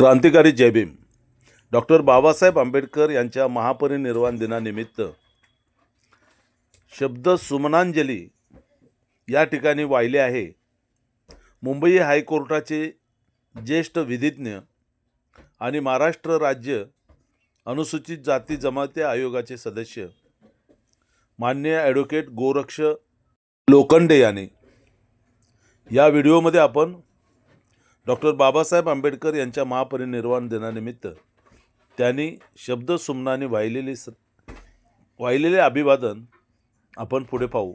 क्रांतिकारी जयभीम डॉक्टर बाबासाहेब आंबेडकर यांच्या महापरिनिर्वाण दिनानिमित्त शब्द सुमनांजली या ठिकाणी वाहिले आहे. मुंबई हायकोर्टाचे ज्येष्ठ विधिज्ञ आणि महाराष्ट्र राज्य अनुसूचित जाती जमाती आयोगाचे सदस्य मान्य ॲडव्होकेट गोरक्ष लोखंडे यांनी. या व्हिडिओमध्ये आपण डॉक्टर बाबासाहेब आंबेडकर यांच्या महापरिनिर्वाण दिनानिमित्त त्यांनी शब्द सुमनाने वाहिलेले स वाहिलेले अभिवादन आपण पुढे पाहू.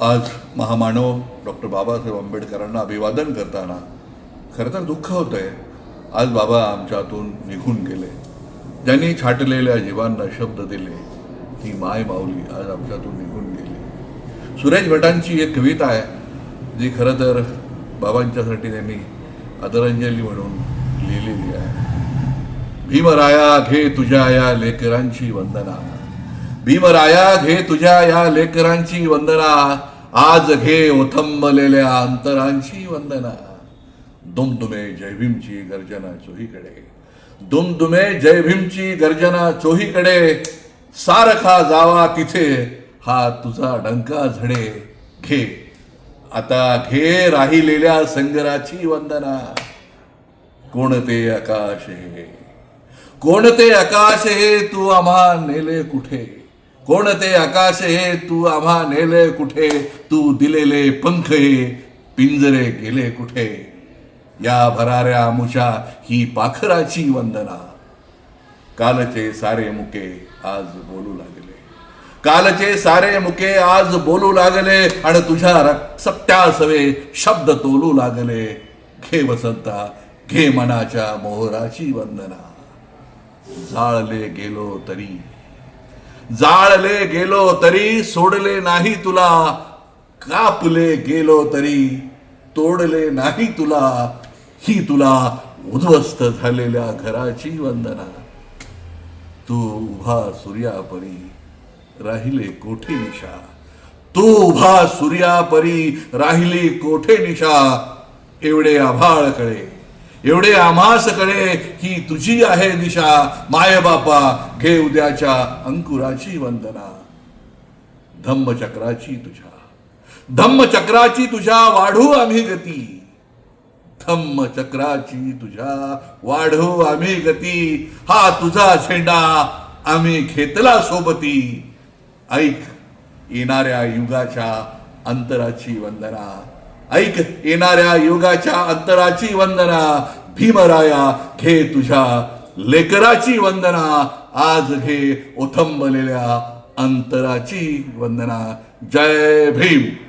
आज महामानव डॉक्टर बाबासाहेब आंबेडकरांना अभिवादन करताना खरं तर दुःख होतं आहे आज बाबा आमच्यातून निघून गेले. ज्यांनी छाटलेल्या जीवांना शब्द दिले ती माय माऊली आज आमच्यातून निघून गेली. सुरेश भटांची एक कविता आहे जी खरं तर बाबांच्यासाठी त्यांनी आदरांजली म्हणून लिहिलेली आहे. भीमराया घे तुझ्या या लेकरांची वंदना. भीमराया घे तुझ्या या लेकरांची वंदना. आज घे ओथंबलेल्या अंतरांची वंदना. दुमदुमे जय भीमची गर्जना चोहीकडे. दुमदुमे जय भीमची गर्जना चोहीकडे. सारखा जावा तिथे. हा तुझा डंका झडे. घे. आता घे राहिलेल्या संगराची वंदना. कोणते आकाश हे कोणते आकाश हे तू आम्हा नेले कुठे? कोणते आकाश हे तू आम्हा नेले कुठे? तू दिलेले पंख हे पिंजरे गेले कुठे? या भराऱ्या मुशा ही पाखराची वंदना. कालचे सारे मुके आज बोलू लागले. कालचे सारे मुके आज बोलू लागले आणि तुझ्या रक- सत्या सवे शब्द तोलू लागले. घे वसंता घे मनाच्या मोहराची वंदना. जाळले गेलो तरी. जाळले गेलो तरी सोडले नाही तुला. कापले गेलो तरी तोडले नाही तुला. ही तुला उद्ध्वस्त झालेल्या घराची वंदना. तू उभा सूर्यापरी राहिले कोठे निशा? तू उभा सूर्यापरी राहिली कोठे निशा? एवढे आभाळ कळे एवढे आम्हासकडे की तुझी आहे दिशा. माय बापा घे उद्याच्या अंकुराची वंदना. धम्मचक्राची तुझ्या. धम्मचक्राची तुझ्या वाढू आम्ही गती धम्मचक्राची तुझ्या. वाढू आम्ही गती. हा तुझा झेंडा आम्ही घेतला सोबती. ऐक येणाऱ्या युगाच्या अंतराची वंदना. ऐक येणाऱ्या युगाच्या अंतराची वंदना. भीमराया घे तुझ्या लेकराची वंदना. आज घे ओथंबलेल्या अंतराची वंदना. जय भीम.